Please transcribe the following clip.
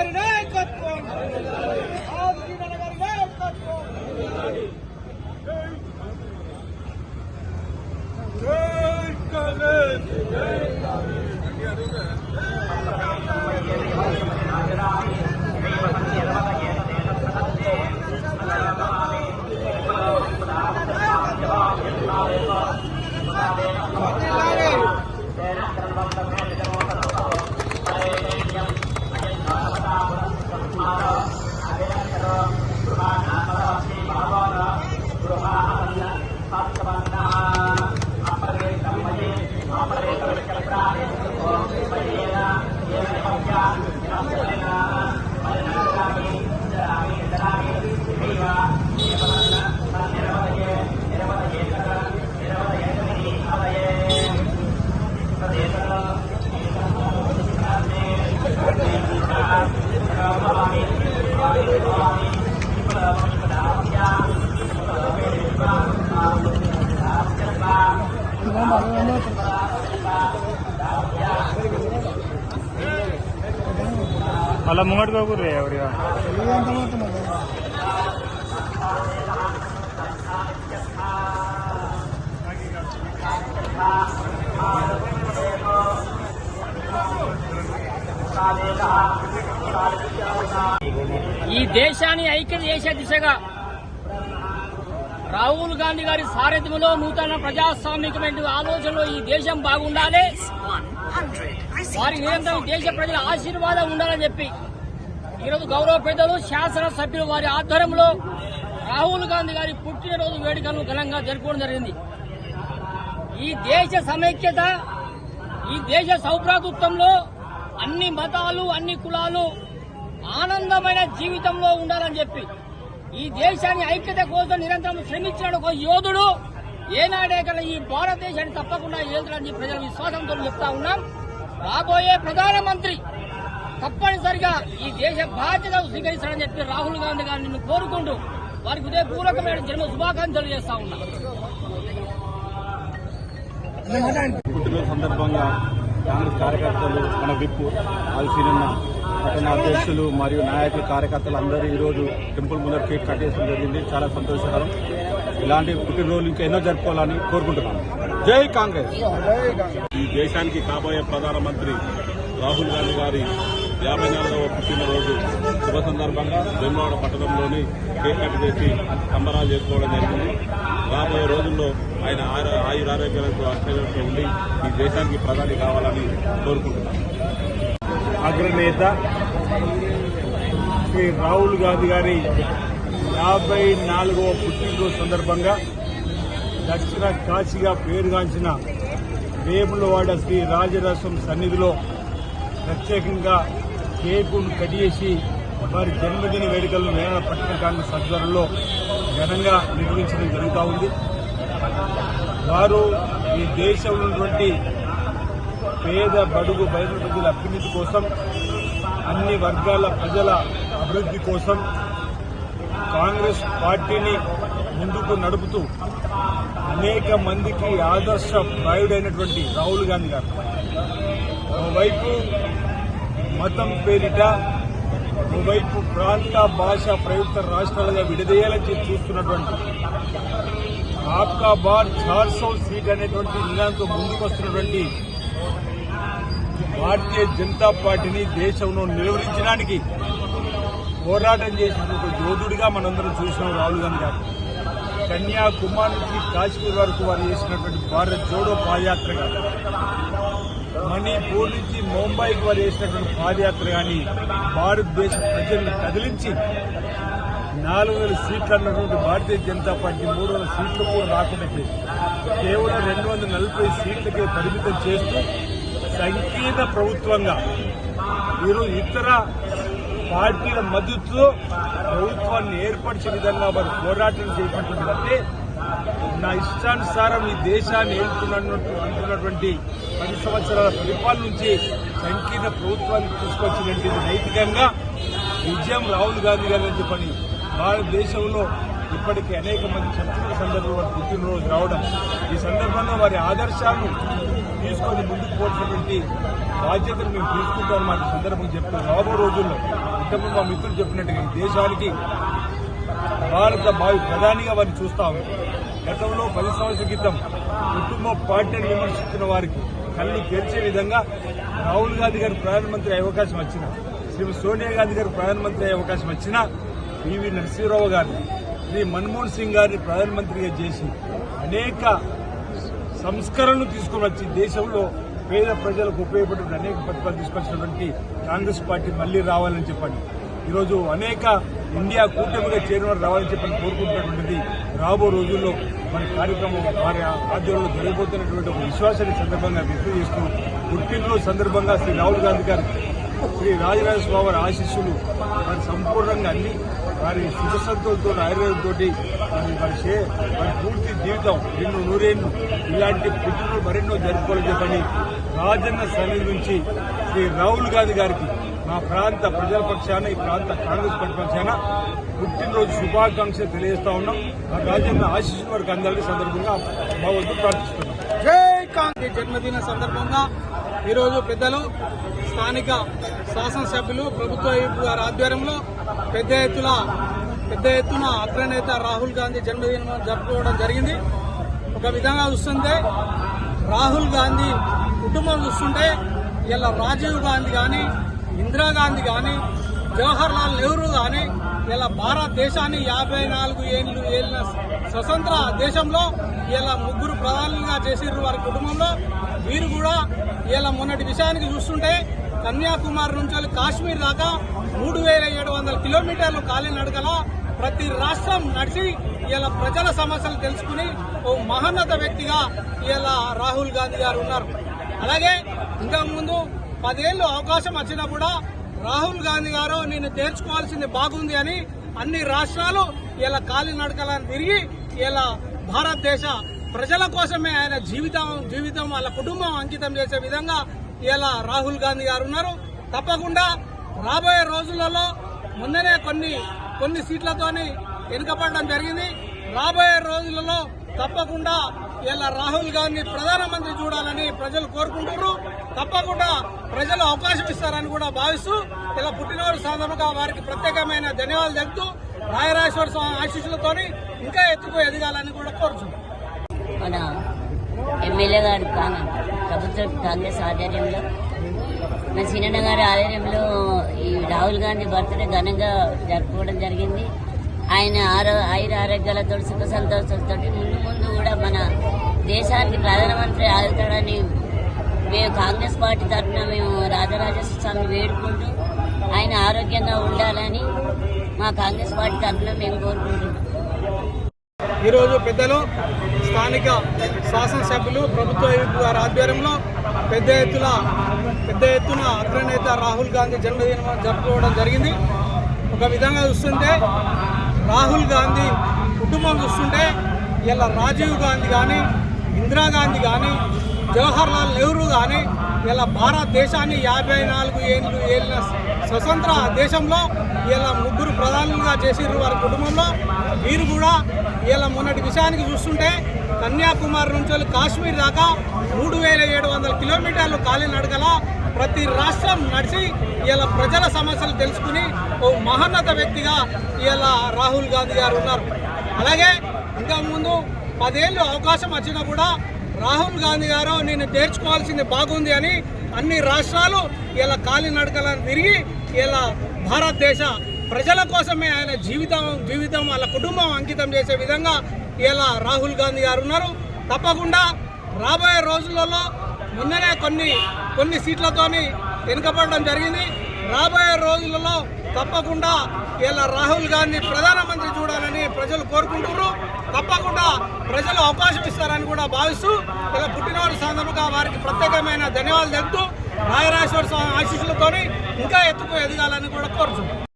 రాహుల్ గాంధీ గారి నాయకత్వం రాహుల్ గాంధీ గారి నాయకత్వం జై కాంగ్రెస్ అలా ముంగటికి పోకూరు ఎవరిగా? ఈ దేశాన్ని ఐక్యత చేసే దిశగా రాహుల్ గాంధీ గారి సారథ్యంలో నూతన ప్రజాస్వామికమైన ఆలోచనలో ఈ దేశం బాగుండాలి. వారి నిరంతరం దేశ ప్రజల ఆశీర్వాదం ఉండాలని చెప్పి ఈరోజు గౌరవ పెద్దలు శాసనసభ్యులు వారి ఆధ్వర్యంలో రాహుల్ గాంధీ గారి పుట్టినరోజు వేడుకలను ఘనంగా జరుపుకోవడం జరిగింది. ఈ దేశ సమైక్యత ఈ దేశ సౌభ్రాతృత్వంలో అన్ని మతాలు అన్ని కులాలు ఆనందమైన జీవితంలో ఉండాలని చెప్పి ఈ దేశాన్ని ఐక్యత కోసం నిరంతరం శ్రమించిన ఒక యోధుడు ఏనాడే కన్నా ఈ భారతదేశాన్ని తప్పకుండా ఏలుతాడని ప్రజల విశ్వాసంతో చెప్తా ఉన్నాం. రాబోయే ప్రధానమంత్రి తప్పనిసరిగా ఈ దేశ బాధ్యత స్వీకరిస్తాడని చెప్పి రాహుల్ గాంధీ గారిని కోరుకుంటూ వారికి ఉదయపూర్వకమైన జన్మ శుభాకాంక్షలు చేస్తా ఉన్నా. పుట్టినరోజు సందర్భంగా కాంగ్రెస్ కార్యకర్తలు మన విప్పు ఆల్సీనన్న పట్టణ అధ్యక్షులు మరియు నాయకులు కార్యకర్తలు అందరూ ఈరోజు టెంపుల్ ముందర కేక్ కట్ చేయడం జరిగింది. చాలా సంతోషకరం. ఇలాంటి పుట్టినరోజులు ఇంకా ఎన్నో జరుపుకోవాలని కోరుకుంటున్నాను. జై కాంగ్రెస్. ఈ దేశానికి కాబోయే ప్రధానమంత్రి రాహుల్ గాంధీ గారి యాభై నాలుగవ పుట్టినరోజు శుభ సందర్భంగా వేములవాడ పట్టణంలోని కేక్ కట్ చేసి సంబరాలు చేసుకోవడం జరిగింది. రాబోయే రోజుల్లో ఆయన ఆయురారోగ్యాలతో అక్షరాలతో ఉండి ఈ దేశానికి ప్రధాని కావాలని కోరుకుంటున్నాను అగ్రనేత శ్రీ రాహుల్ గాంధీ గారి యాభై నాలుగవ పుట్టినరోజు సందర్భంగా దక్షిణ కాశీగా పేరుగాంచిన వేములవాడ శ్రీ రాజరసం సన్నిధిలో ప్రత్యేకంగా కేకును కట్ వారి జన్మదిన వేడుకలను వేల పట్టణ కాంగ్రెస్ ఆధ్వర్యంలో ఘనంగా నిర్వహించడం జరుగుతూ ఉంది. వారు ఈ దేశంలో ఉన్నటువంటి పేద బడుగు బయలు ప్రజల అభ్యున్నతి కోసం అన్ని వర్గాల ప్రజల అభివృద్ధి కోసం కాంగ్రెస్ పార్టీని ముందుకు నడుపుతూ అనేక మందికి ఆదర్శ ప్రాయుడైనటువంటి రాహుల్ గాంధీ గారు. ఓవైపు మతం పేరిట ఓవైపు ప్రాంత భాష ప్రయుక్త రాష్ట్రాలుగా విడదీయాలని చూస్తున్నటువంటి ఆప్కా బార్ చార్సో సీట్ అనేటువంటి నినాదంతో ముందుకొస్తున్నటువంటి భారతీయ జనతా పార్టీని దేశంలో నిలువరించడానికి పోరాటం చేసినటువంటి యోధుడిగా మనందరం చూసినాం రాహుల్ గాంధీ గారు. కన్యాకుమారి నుంచి కాశ్మీర్ వరకు వారు చేసినటువంటి భారత్ జోడో పాదయాత్ర కానీ మణిపూర్ నుంచి ముంబైకి వారు చేసినటువంటి పాదయాత్ర కానీ భారతదేశ ప్రజల్ని కదిలించి నాలుగు వేల సీట్లు అన్నటువంటి భారతీయ జనతా పార్టీ మూడు వందల సీట్లు కూడా రాకుండా కేవలం రెండు వందల నలభై సీట్లకే పరిమితం చేస్తూ సంకీర్ణ ప్రభుత్వంగా ఈరోజు ఇతర పార్టీల మద్దతుతో ప్రభుత్వాన్ని ఏర్పరిచే విధంగా వారు పోరాటం చేసినటువంటి నా ఇష్టానుసారం ఈ దేశాన్ని ఏలుతున్నట్టు అంటున్నటువంటి పది సంవత్సరాల పరిపాలన నుంచి సంకీర్ణ ప్రభుత్వాన్ని తీసుకొచ్చినటువంటి నైతికంగా విజయం రాహుల్ గాంధీ గారు చెప్పని భారతదేశంలో ఇప్పటికీ అనేక మంది చర్చల సందర్భంలో పుట్టినరోజు రావడం. ఈ సందర్భంలో వారి ఆదర్శాలను తీసుకొని ముందుకు పోవాల్సినటువంటి బాధ్యతను మేము తీసుకుంటామని మాట సందర్భం చెప్తాం రాబో రోజుల్లో ఇంతకుముందు మా మిత్రులు చెప్పినట్టుగా ఈ దేశానికి భారత భావి ప్రధానిగా వారిని చూస్తాము గతంలో పది సంవత్సరాల క్రితం కుటుంబ పార్టీని విమర్శిస్తున్న వారికి కళ్ళు తెరిచే విధంగా రాహుల్ గాంధీ గారు ప్రధానమంత్రి అయ్యే అవకాశం వచ్చిన శ్రీ సోనియా గాంధీ గారు ప్రధానమంత్రి అయ్యే అవకాశం వచ్చినా పివి నరసింహరావు గారిని శ్రీ మన్మోహన్ సింగ్ గారిని ప్రధానమంత్రిగా చేసి అనేక సంస్కరణలు తీసుకుని వచ్చి దేశంలో పేద ప్రజలకు ఉపయోగపడే అనేక పథకాలు తీసుకొచ్చినటువంటి కాంగ్రెస్ పార్టీ మళ్ళీ రావాలని చెప్పండి ఈరోజు అనేక ఇండియా కూటమిగా చేరిన వారు రావాలని చెప్పని కోరుకుంటున్నటువంటిది రాబో రోజుల్లో మన కార్యక్రమం వారి ఆధ్వర్యంలో జరగబోతున్నటువంటి ఒక విశ్వాసాన్ని సందర్భంగా వ్యక్తం చేస్తూ పుట్టినరోజు సందర్భంగా శ్రీ రాహుల్ గాంధీ గారు శ్రీ రాజరాజస్వామి వారి ఆశీస్సులు వారి సంపూర్ణంగా అన్ని వారి సుఖసంతులతో ఆయుర్వేదంతో వారి వారి చే- వారి పూర్తి జీవితం ఎన్నో నూరేళ్ళు ఇలాంటి పుట్టుకలు మరెన్నో జరుపుకోవాలని చెప్పని రాజన్న సన్నిధి నుంచి శ్రీ రాహుల్ గాంధీ గారికి మా ప్రాంత ప్రజల పక్షాన ఈ ప్రాంత కాంగ్రెస్ పార్టీ పక్షాన పుట్టినరోజు శుభాకాంక్షలు తెలియజేస్తా ఉన్నాం. ఆ రాజన్న ఆశీస్సు వారికి అందరికీ సందర్భంగా మా వద్ద ప్రార్థిస్తున్నాం. జై కాంగ్రెస్ జన్మదిన సందర్భంగా ఈరోజు పెద్దలు స్థానిక శాసనసభ్యులు ప్రభుత్వ వైపు గారి ఆధ్వర్యంలో పెద్ద ఎత్తున పెద్ద ఎత్తున అగ్రనేత రాహుల్ గాంధీ జన్మదినం జరుపుకోవడం జరిగింది. ఒక విధంగా చూస్తుంటే రాహుల్ గాంధీ కుటుంబం చూస్తుంటే ఇలా రాజీవ్ గాంధీ కానీ ఇందిరాగాంధీ కానీ జవహర్ లాల్ నెహ్రూ కానీ ఇలా భారతదేశాన్ని యాభై నాలుగు ఏళ్ళు ఏళ్ళ స్వతంత్ర దేశంలో ఇలా ముగ్గురు ప్రధానులుగా చేసిర్రు వారి కుటుంబంలో. వీరు కూడా ఇలా మొన్నటి విషయానికి చూస్తుంటే కన్యాకుమారి నుంచి కాశ్మీర్ దాకా మూడు వేల ఏడు వందల కిలోమీటర్లు కాలి నడకల. ప్రతి రాష్ట్రం నడిచి ఇలా ప్రజల సమస్యలు తెలుసుకుని ఓ మహోన్నత వ్యక్తిగా ఇలా రాహుల్ గాంధీ గారు ఉన్నారు. అలాగే ఇంకా ముందు పదేళ్ళు అవకాశం వచ్చినా కూడా రాహుల్ గాంధీ గారు నేను తేర్చుకోవాల్సింది బాగుంది అని అన్ని రాష్ట్రాలు ఇలా కాలి నడకలను తిరిగి ఇలా భారతదేశ ప్రజల కోసమే ఆయన జీవితం జీవితం వాళ్ళ కుటుంబం అంకితం చేసే విధంగా ఇలా రాహుల్ గాంధీ గారు ఉన్నారు. తప్పకుండా రాబోయే రోజులలో ముందనే కొన్ని కొన్ని సీట్లతోని వెనుకపడడం జరిగింది. రాబోయే రోజులలో తప్పకుండా ఇలా రాహుల్ గాంధీ ప్రధానమంత్రి చూడాలని ప్రజలు కోరుకుంటున్నారు. తప్పకుండా ప్రజలు అవకాశం ఇస్తారని కూడా భావిస్తూ ఇలా పుట్టినరోజు సందర్భంగా వారికి ప్రత్యేకమైన ధన్యవాదాలు తెలుపుతూ రాయరాజేశ్వర స్వామి ఆశీస్సులతో ఇంకా ఎత్తుకు ఎదగాలని కూడా కోరుచున్నాం. ఎమ్మెల్యే గారు ప్రభుత్వ కాంగ్రెస్ ఆధ్వర్యంలో మన సీనన్న గారి ఆధ్వర్యంలో ఈ రాహుల్ గాంధీ బర్త్డే ఘనంగా జరుపుకోవడం జరిగింది. ఆయన ఆరో ఆయుర ఆరోగ్యాలతో సుఖ సంతోషాలతో ముందు ముందు కూడా మన దేశానికి ప్రధానమంత్రి ఆగుతాడని మేము కాంగ్రెస్ పార్టీ తరఫున మేము రాజరాజేశ్వర స్వామి వేడుకుంటూ ఆయన ఆరోగ్యంగా ఉండాలని మా కాంగ్రెస్ పార్టీ తరఫున మేము కోరుకుంటున్నాం. ఈరోజు పెద్దలు స్థానిక శాసనసభ్యులు ప్రభుత్వ వైపు గారి ఆధ్వర్యంలో పెద్ద ఎత్తున పెద్ద ఎత్తున అగ్రనేత రాహుల్ గాంధీ జన్మదినం జరుపుకోవడం జరిగింది. ఒక విధంగా చూస్తుంటే రాహుల్ గాంధీ కుటుంబం చూస్తుంటే ఇలా రాజీవ్ గాంధీ కానీ ఇందిరాగాంధీ కానీ జవహర్లాల్ నెహ్రూ కానీ ఇలా భారతదేశాన్ని యాభై నాలుగు ఏళ్ళు ఏళ్ళ స్వతంత్ర దేశంలో ఇలా ముగ్గురు ప్రధానులుగా చేసిర్రు వారి కుటుంబంలో వీరు కూడా ఇలా మొన్నటి విషయానికి చూస్తుంటే కన్యాకుమారి నుంచి కాశ్మీర్ దాకా మూడు వేల ఏడు వందల కిలోమీటర్లు కాలి నడకల ప్రతి రాష్ట్రం నడిచి ఇలా ప్రజల సమస్యలు తెలుసుకుని ఓ మహోన్నత వ్యక్తిగా ఇలా రాహుల్ గాంధీ గారు ఉన్నారు. అలాగే ఇంకా ముందు పదేళ్ళు అవకాశం వచ్చినా కూడా రాహుల్ గాంధీ గారు నేను తేర్చుకోవాల్సింది బాగుంది అని అన్ని రాష్ట్రాలు ఇలా ఖాళీ నడకలను తిరిగి ఇలా భారతదేశ ప్రజల కోసమే ఆయన జీవితం జీవితం వాళ్ళ కుటుంబం అంకితం చేసే విధంగా ఇలా రాహుల్ గాంధీ గారు ఉన్నారు. తప్పకుండా రాబోయే రోజులలో ముందనే కొన్ని కొన్ని సీట్లతోని వెనుకపడడం జరిగింది. రాబోయే రోజులలో తప్పకుండా ఇలా రాహుల్ గాంధీ ప్రధానమంత్రి చూడాలని ప్రజలు కోరుకుంటున్నారు. తప్పకుండా ప్రజలు అవకాశం ఇస్తారని కూడా భావిస్తూ ఇలా పుట్టినరోజు సందర్భంగా వారికి ప్రత్యేకమైన ధన్యవాదాలు తెలుపుతూ రాయరాజేశ్వర స్వామి ఆశీస్సులతోని ఇంకా ఎత్తుకు ఎదగాలని కూడా కోరుచున్నాం.